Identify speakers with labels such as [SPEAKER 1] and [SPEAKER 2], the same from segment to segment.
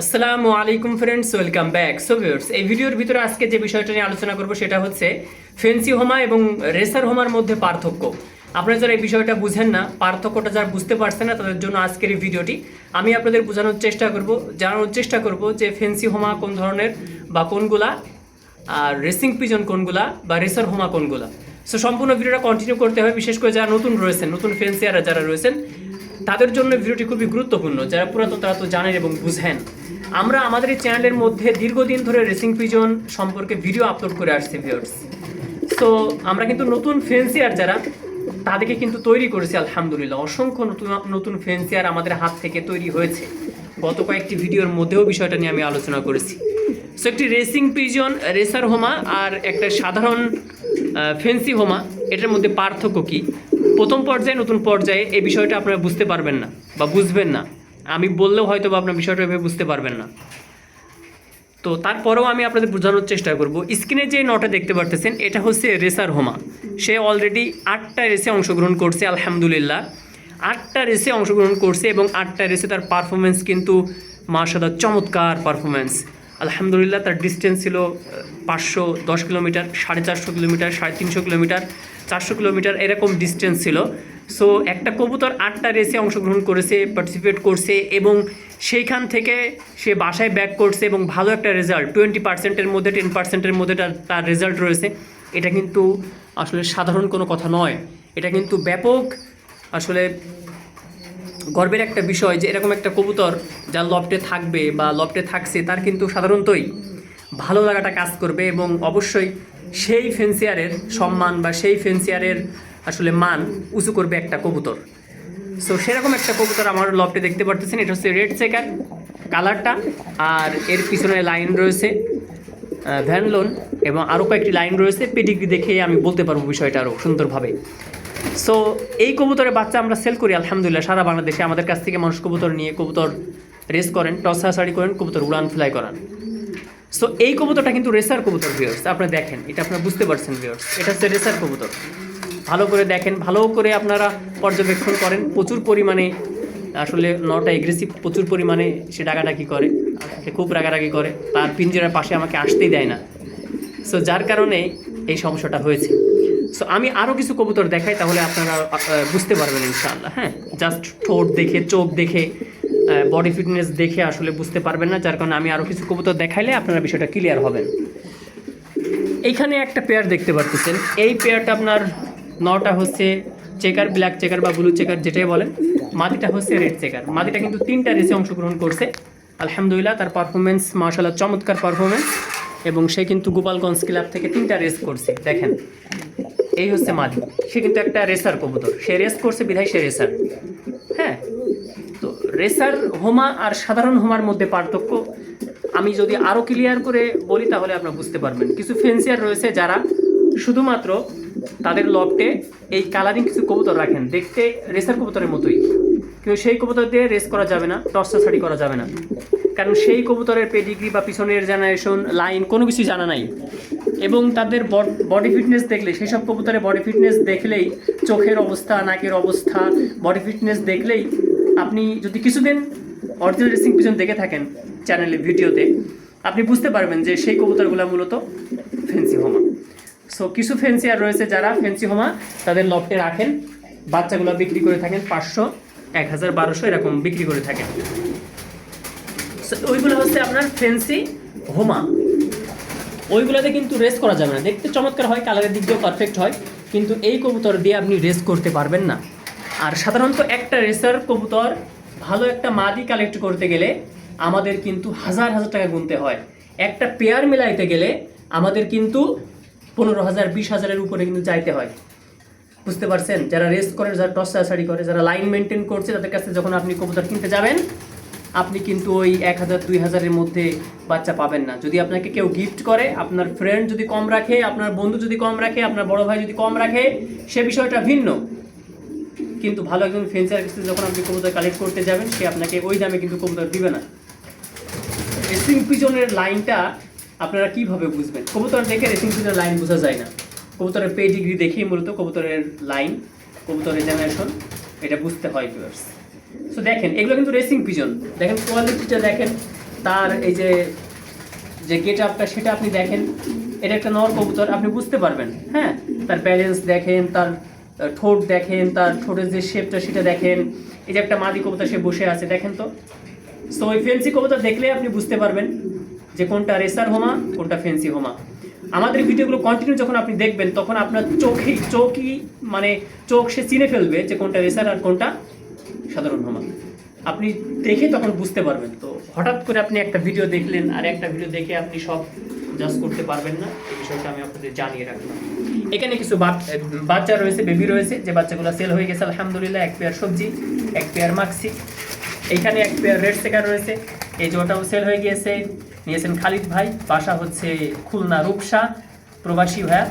[SPEAKER 1] আসসালামু আলাইকুম friends welcome back so viewers এই ভিডিওর ভিতরে আজকে যে বিষয়টা নিয়ে আলোচনা করব সেটা হচ্ছে ফেন্সি হোমা এবং রেসার হোমার মধ্যে পার্থক্য। আপনারা যারা এই বিষয়টা বুঝেন না, পার্থক্যটা যারা বুঝতে পারছেন না, তাদের জন্য আজকের এই ভিডিওটি আমি আপনাদের বোঝানোর চেষ্টা করব, জানানোর চেষ্টা করব যে ফেন্সি হোমা কোন ধরনের বা কোনগুলা, আর রেসিং পিজন কোনগুলা বা রেসার হোমা কোনগুলা। সো সম্পূর্ণ ভিডিওটা কন্টিনিউ করতে হবে, বিশেষ করে যারা নতুন রয়েছেন, নতুন ফেন্সিয়াররা যারা রয়েছেন, তাদের জন্য ভিডিওটি খুবই গুরুত্বপূর্ণ। যারা পুরাতন, তারা তো জানেন এবং বুঝেন। আমরা আমাদের এই চ্যানেলের মধ্যে দীর্ঘদিন ধরে রেসিং পিজন সম্পর্কে ভিডিও আপলোড করে আসছি ভিউয়ার্স তো আমরা কিন্তু নতুন ফেন্সিয়ার যারা, তাদেরকে কিন্তু তৈরি করেছি, আলহামদুলিল্লাহ। অসংখ্য নতুন নতুন ফেন্সিয়ার আমাদের হাত থেকে তৈরি হয়েছে। গত কয়েকটি ভিডিওর মধ্যেও বিষয়টা নিয়ে আমি আলোচনা করেছি। সো একটি রেসিং পিজন রেসার হোমা আর একটা সাধারণ ফেন্সি হোমা এটার মধ্যে পার্থক্য কি? প্রথম পর্যায়ে, নতুন পর্যায়ে, এই বিষয়টা আপনারা বুঝতে পারবেন না বা বুঝবেন না। আমি বললেও হয়তো বা আপনার বিষয়টা এভাবে বুঝতে পারবেন না। তো তারপরেও আমি আপনাদের বোঝানোর চেষ্টা করব। স্ক্রিনে যে নটা দেখতে পারতেছেন, এটা হচ্ছে রেসার হোমা। সে অলরেডি আটটা রেসে অংশগ্রহণ করছে, আলহামদুলিল্লাহ। আটটা রেসে অংশগ্রহণ করছে এবং আটটা রেসে তার পারফরমেন্স কিন্তু মার্শাল্লাহ চমৎকার পারফরমেন্স আলহামদুলিল্লাহ, তার ডিস্টেন্স ছিল পাঁচশো দশ কিলোমিটার, সাড়ে চারশো কিলোমিটার, সাড়ে তিনশো কিলোমিটার, চারশো কিলোমিটার, এরকম ডিস্টেন্স ছিল। সো একটা কবুতর আটটা রেসে অংশগ্রহণ করেছে পার্টিসিপেট করছে এবং সেইখান থেকে সে বাসায় ব্যাক করছে এবং ভালো একটা রেজাল্ট টোয়েন্টি পার্সেন্টের মধ্যে টেন পার্সেন্টের মধ্যে তার রেজাল্ট রয়েছে। এটা কিন্তু আসলে সাধারণ কোনো কথা নয়। এটা কিন্তু ব্যাপক আসলে গর্বের একটা বিষয় যে এরকম একটা কবুতর যার লফটে থাকবে বা লফটে থাকছে, তার কিন্তু সাধারণতই ভালো লাগাটা কাজ করবে এবং অবশ্যই সেই ফেন্সিয়ারের সম্মান বা সেই ফেন্সিয়ারের আসলে মান উঁচু করবে একটা কবুতর। সো সেরকম একটা কবুতর আমার লফটে দেখতে পারতেছেন। এটা হচ্ছে রেড চেকার কালারটা আর এর পিছনে লাইন রয়েছে ভ্যানলোন এবং আরও কয়েকটি লাইন রয়েছে। পেডিগ্রি দেখে আমি বলতে পারব বিষয়টা আরও সুন্দরভাবে। সো এই কবুতরের বাচ্চা আমরা সেল করি, আলহামদুলিল্লাহ, সারা বাংলাদেশে। আমাদের কাছ থেকে মানুষ কবুতর নিয়ে কবুতর রেস করেন, টস হাসাড়ি করেন, কবুতর উড়ান ফ্লাই করান। সো এই কবুতরটা কিন্তু রেসার কবুতর ভিউয়ার্স আপনারা দেখেন, এটা আপনারা বুঝতে পারছেন ভিউয়ার্স এটা হচ্ছে রেসার কবুতর। ভালো করে দেখেন, ভালো করে আপনারা পর্যবেক্ষণ করেন। প্রচুর পরিমাণে, আসলে নটা এগ্রেসিভ প্রচুর পরিমাণে সে ডাকাডাকি করে, সে খুব রাগারাগি করে। তার পিঞ্জরার পাশে আমাকে আসতেই দেয় না। সো যার কারণে এই সমস্যাটা হয়েছে। সো আমি আরও কিছু কবুতর দেখাই, তাহলে আপনারা বুঝতে পারবেন ইনশাআল্লাহ। হ্যাঁ জাস্ট ঠোঁট দেখে, চোখ দেখে বডি ফিটনেস দেখে আসলে বুঝতে পারবেন না, যার কারণে আমি আরও কিছু কবুতর দেখাইলে আপনারা বিষয়টা ক্লিয়ার হবেন। এইখানে একটা পেয়ার দেখতে পারতেছেন। এই পেয়ারটা আপনার নটা হচ্ছে চেকার ব্ল্যাক চেকার বা ব্লু চেকার যেটাই বলেন মাদিটা হচ্ছে রেড চেকার মাদিটা কিন্তু তিনটা রেসে অংশগ্রহণ করছে। আলহামদুলিল্লাহ, তার পারফরমেন্স মার্শাল্লাহ চমৎকার পারফরমেন্স এবং সে কিন্তু গোপালগঞ্জ ক্লাব থেকে তিনটা রেস করছে, দেখেন। এই হচ্ছে মাদি সে কিন্তু একটা রেসার কবুতর। সে রেস করছে, বিধায় সে রেসার হ্যাঁ? তো রেসার হোমা আর সাধারণ হোমার মধ্যে পার্থক্য, আমি যদি আরও ক্লিয়ার করে বলি তাহলে আপনারা বুঝতে পারবেন। কিছু ফেন্সিয়ার রয়েছে যারা শুধুমাত্র তাদের লফটে এই কালারিং কিছু কবুতর রাখেন। দেখতে রেসার কবুতরের মতোই। কিন্তু সেই কবুতর দিয়ে রেস করা যাবে না টসটা ছাড়ি করা যাবে না। কারণ সেই কবুতরের পেডিগ্রি বা পিছনের জেনারেশন লাইন কোনো কিছু জানা নাই। এবং তাদের বডি ফিটনেস দেখলে সেই সব কবুতরের বডি ফিটনেস দেখলেই চোখের অবস্থা, নাকের অবস্থা বডি ফিটনেস দেখলেই আপনি যদি কিছুদিন অরিজিনাল রেসিং পিছন দেখে থাকেন চ্যানেলে ভিডিওতে আপনি বুঝতে পারবেন যে সেই কবুতরগুলো মূলত ফেন্সি হোমা সো কিছু ফেন্সি আর রয়েছে যারা ফেন্সি হোমা তাদের লফটে রাখেন। বাচ্চাগুলো বিক্রি করে থাকেন পাঁচশো, এক হাজার বারোশো এরকম বিক্রি করে থাকেন। ওইগুলো হচ্ছে আপনার ফেন্সি হোমা ওইগুলোতে কিন্তু রেস করা যাবে না। দেখতে চমৎকার হয় কালারের দিক দিয়েও পারফেক্ট হয়, কিন্তু এই কবুতর দিয়ে আপনি রেস করতে পারবেন না। আর সাধারণত একটা রেসার কবুতর ভালো একটা মাদি কালেক্ট করতে গেলে আমাদের কিন্তু হাজার হাজার টাকা গুনতে হয়। একটা পেয়ার মিলাইতে গেলে আমাদের কিন্তু পনেরো হাজার, বিশ হাজারের উপরে কিন্তু চাইতে হয়। বুঝতে পারছেন? যারা রেস করে, যারা টস সারি করে, যারা লাইন মেনটেন করছে, তাদের কাছে যখন আপনি কবুতর কিনতে যাবেন, আপনি কিন্তু ওই এক হাজার, দুই হাজারের মধ্যে বাচ্চা পাবেন না। যদি আপনাকে কেউ গিফট করে, আপনার ফ্রেন্ড যদি কম রাখে, আপনার বন্ধু যদি কম রাখে, আপনার বড় ভাই যদি কম রাখে, সে বিষয়টা ভিন্ন। কিন্তু ভালো একজন ফেন্সার কাছে যখন আপনি কবুতর কালেক্ট করতে যাবেন, সে আপনাকে ওই দামে কিন্তু কবুতর দিবে না। রেসিং পিজনের লাইনটা আপনারা কীভাবে বুঝবেন? কবুতর দেখে রেসিং পিজনের লাইন বোঝা যায় না। কবুতরের পে ডিগ্রি দেখেই মূলত কবুতরের লাইন কবুতরের জেনারেশন এটা বুঝতে হয় ভিউয়ার্স সো দেখেন, এগুলো কিন্তু রেসিং পিজন দেখেন কোয়ালিটিটা দেখেন, তার এই যে যে গেট আপটা সেটা আপনি দেখেন। এটা একটা নর কবুতর, আপনি বুঝতে পারবেন হ্যাঁ? তার ব্যালেন্স দেখেন, তার ঠোঁট দেখেন, তার ঠোঁটের যে শেপটা সেটা দেখেন। এই যে একটা মাদি কবুতর, সে বসে আছে, দেখেন তো। সো ওই ফেন্সি কবুতর দেখলে আপনি বুঝতে পারবেন যে কোনটা রেসার হোমা, কোনটা ফেন্সি হোমা। আমাদের ভিডিওগুলো কন্টিনিউ যখন আপনি দেখবেন, তখন আপনার চোখে, চোখই মানে চোখ সে চিনে ফেলবে যে কোনটা রেসার আর কোনটা সাধারণ হোমা। আপনি দেখে তখন বুঝতে পারবেন। তো হঠাৎ করে আপনি একটা ভিডিও দেখলেন আর একটা ভিডিও দেখে আপনি সব জাজ করতে পারবেন না। এই বিষয়টা আমি আপনাদের জানিয়ে রাখলাম। এখানে কিছু বাচ- বাচ্চা রয়েছে বেবি রয়েছে। যে বাচ্চাগুলো সেল হয়ে গেছে, আলহামদুলিল্লাহ, এক পেয়ার সবজি, এক পেয়ার মাক্সি এখানে এক পেয়ার রেড সেকার রয়েছে। এই যে ওটাও সেল হয়ে গিয়েছে। নিয়েছেন খালিদ ভাই, বাসা হচ্ছে খুলনা রূপসা, প্রবাসী ভাইয়া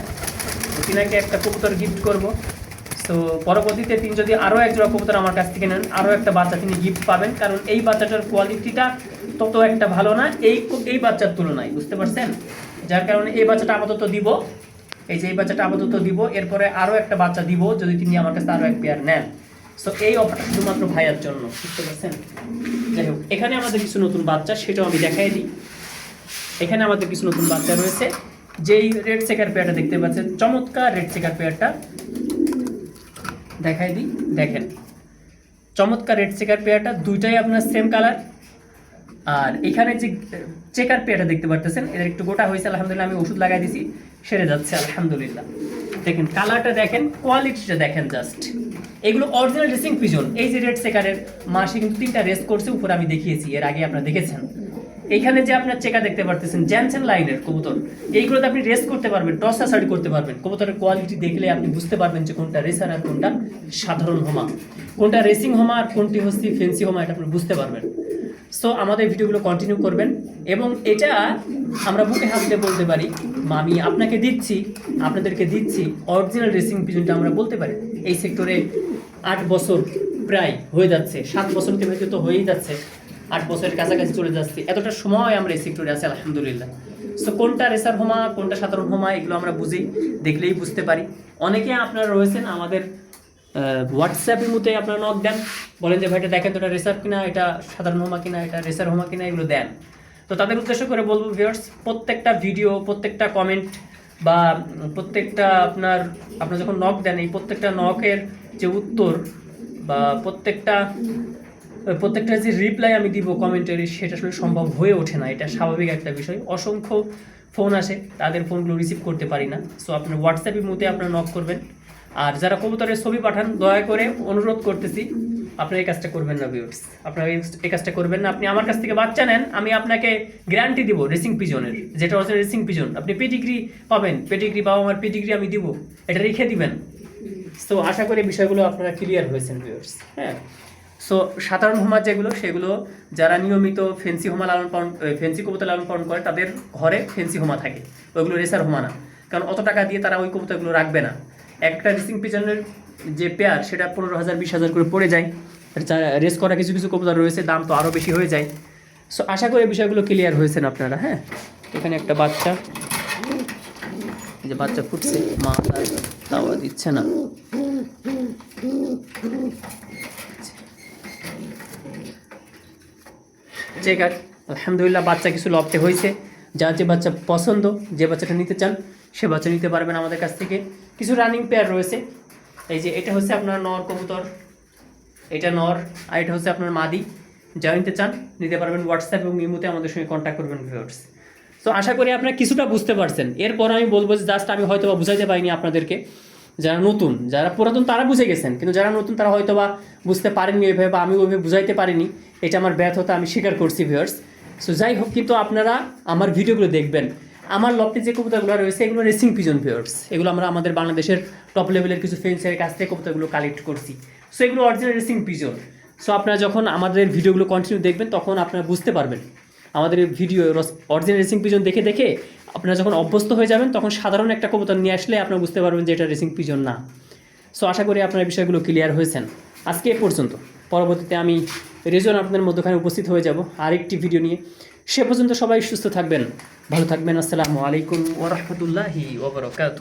[SPEAKER 1] তিনাকে একটা কবুতর গিফট করব। তো পরবর্তীতে তিনি যদি আরও এক জোড়া কবুতর আমার কাছ থেকে নেন আরও একটা বাচ্চা তিনি গিফট পাবেন। কারণ এই বাচ্চাটার কোয়ালিটিটা তত একটা ভালো না, এই এই বাচ্চার তুলনায়, বুঝতে পারছেন? যার কারণে এই বাচ্চাটা আপাতত দিব। এই যে এই বাচ্চাটা আপাতত দিব, এরপরে আরও একটা বাচ্চা দিব যদি তিনি আমার কাছে আরও এক পেয়ার নেন। সো এই অফারটা শুধুমাত্র ভাইয়ার জন্য, বুঝতে পারছেন? যাই হোক, এখানে আমাদের কিছু নতুন বাচ্চা, সেটাও আমি দেখাই দিই। এখানে আমাদের কিছু নতুন বাচ্চা রয়েছে। যেই রেড সেকার পেয়ারটা দেখতে পাচ্ছেন, চমৎকার রেড সেকার পেয়ারটা। দেখাই দিই, দেখেন। চমৎকার রেড চেকার পেয়ারটা, দুইটাই আপনার সেম কালার আর এখানে যে চেকার পেয়ারটা দেখতে পারতেছেন, এদের একটু গোটা হয়েছে, আলহামদুলিল্লাহ, আমি ওষুধ লাগাই দিছি, সেরে যাচ্ছে, আলহামদুলিল্লাহ। দেখেন কালারটা দেখেন কোয়ালিটিটা দেখেন জাস্ট এগুলো অরিজিনাল রেসিং পিজন এই যে রেড সেকারের মাসে কিন্তু তিনটা রেস করছে, উপরে আমি দেখিয়েছি, এর আগে আপনারা দেখেছেন। এইখানে যে আপনার চেকা দেখতে পারতেছেন জ্যানসেন লাইনের কবুতর। এইগুলোতে আপনি রেস করতে পারবেন টসা সারি করতে পারবেন। কবুতরের কোয়ালিটি দেখলে আপনি বুঝতে পারবেন যে কোনটা রেসার আর কোনটা সাধারণ হোমা কোনটা রেসিং হোমা আর কোনটি হচ্ছে ফেন্সি হোমা এটা আপনি বুঝতে পারবেন। সো আমাদের ভিডিওগুলো কন্টিনিউ করবেন। এবং এটা আমরা বুকে দিয়ে বলতে পারি আমি আপনাকে দিচ্ছি, আপনাদেরকে দিচ্ছি অরিজিনাল রেসিং পিজনটা আমরা বলতে পারি। এই সেক্টরে আট বছর প্রায় হয়ে যাচ্ছে, সাত বছর থেকে তো হয়েই যাচ্ছে। আট বছরের কাছাকাছি চলে যাচ্ছে। এতটা সময় আমরা এই সেক্টরে আছি, আলহামদুলিল্লাহ। সো কোনটা রেসার হোমা, কোনটা সাধারণ হোমা, এগুলো আমরা বুঝি, দেখলেই বুঝতে পারি। অনেকে আপনারা রয়েছেন, আমাদের হোয়াটসঅ্যাপের মধ্যে আপনারা নক দেন। বলেন যে ভাইটা দেখেন তো, এটা রেসার কিনা, এটা সাধারণ হোমা কিনা, এটা রেসার হোমা কিনা, এগুলো দেন। তো তাদের উদ্দেশ্য করে বলব ভিউয়ার্স প্রত্যেকটা ভিডিও প্রত্যেকটা কমেন্ট বা প্রত্যেকটা আপনার আপনার যখন নক দেন, এই প্রত্যেকটা নকের যে উত্তর বা প্রত্যেকটা প্রত্যেকটা যে রিপ্লাই আমি দিব কমেন্টের সেটা আসলে সম্ভব হয়ে ওঠে না। এটা স্বাভাবিক একটা বিষয়। অসংখ্য ফোন আসে, তাদের ফোনগুলো রিসিভ করতে পারি না। সো আপনার হোয়াটসঅ্যাপের মধ্যে আপনারা নক করবেন। আর যারা কবুতরের ছবি পাঠান, দয়া করে অনুরোধ করতেছি, আপনারা এই কাজটা করবেন না ভিউর্স আপনারা এই- কাজটা করবেন না। আপনি আমার কাছ থেকে বাচ্চা নেন, আমি আপনাকে গ্যারান্টি দিব রেসিং পিজনের যেটা হচ্ছে রেসিং পিজন আপনি পেটিগ্রি পাবেন। পেটিগ্রি বাবা আমার পেটিগ্রি আমি দিব। এটা রেখে দিবেন। সো আশা করি বিষয়গুলো আপনারা ক্লিয়ার হয়েছেন ভিউয়ার্স হ্যাঁ? সো সাধারণ হোমা যেগুলো, সেগুলো যারা নিয়মিত ফেন্সি হোমা লালন পালন ফেন্সি কবুতর লালন পালন করে, তাদের ঘরে ফেন্সি হোমা থাকে। ওইগুলো রেসার হোমা না। কারণ অত টাকা দিয়ে তারা ওই কবুতরগুলো রাখবে না। একটা রেসিং পিজনের যে পেয়ার, সেটা পনেরো হাজার, বিশ হাজার করে পড়ে যায়। রেস করা কিছু কিছু কবুতর রয়েছে, দাম তো আরও বেশি হয়ে যায়। সো আশা করি বিষয়গুলো ক্লিয়ার হয়েছেন আপনারা হ্যাঁ? এখানে একটা বাচ্চা। যে বাচ্চা ফুটছে, মা দিচ্ছে না। চেকার আলহামদুলিল্লাহ বাচ্চা কিছু লপটে হয়েছে। যার যে বাচ্চা পছন্দ, যে বাচ্চাটা নিতে চান, সে বাচ্চা নিতে পারবেন আমাদের কাছ থেকে। কিছু রানিং পেয়ার রয়েছে। এই যে এটা হচ্ছে আপনার নর কবুতর, এটা নর, আর এটা হচ্ছে আপনার মাদি। যা নিতে চান, নিতে পারবেন হোয়াটসঅ্যাপ এবং ইমোতে আমাদের সঙ্গে কন্ট্যাক্ট করবেন ভিউয়ার্স তো আশা করি আপনারা কিছুটা বুঝতে পারছেন। এরপর আমি বলব যে জাস্ট আমি হয়তো বা বুঝাইতে পারিনি আপনাদেরকে। যারা নতুন, যারা পুরাতন তারা বুঝে গেছেন, কিন্তু যারা নতুন তারা হয়তো বা বুঝতে পারেননি ওইভাবে বা আমি ওইভাবে বুঝাইতে পারিনি। এটা আমার ব্যর্থতা, আমি স্বীকার করছি ভিউয়ার্স সো যাই হোক, কিন্তু আপনারা আমার ভিডিওগুলো দেখবেন। আমার লপটে যে কবিতাগুলো রয়েছে, এগুলো রেসিং পিজন ভিউয়ার্স এগুলো আমরা আমাদের বাংলাদেশের টপ লেভেলের কিছু ফ্রেন্ডসের কাছ থেকে কবিতাগুলো কালেক্ট করছি। সো এগুলো অরিজিনাল রেসিং পিজন সো আপনারা যখন আমাদের ভিডিওগুলো কন্টিনিউ দেখবেন, তখন আপনারা বুঝতে পারবেন। আমাদের ভিডিও অরিজিনাল রেসিং পিজন দেখে দেখে আপনারা যখন অভ্যস্ত হয়ে যাবেন, তখন সাধারণ একটা কবুতর নিয়ে আসলে আপনারা বুঝতে পারবেন যে এটা রেসিং পিজন না। সো আশা করি আপনার বিষয়গুলো ক্লিয়ার হয়েছেন। আজকে এ পর্যন্ত। পরবর্তীতে আমি রেজন আপনাদের মধ্যখানে উপস্থিত হয়ে যাব আরেকটি ভিডিও নিয়ে। সে পর্যন্ত সবাই সুস্থ থাকবেন, ভালো থাকবেন। আসসালামু আলাইকুম ওরহমতুল্লাহি ওবরকাত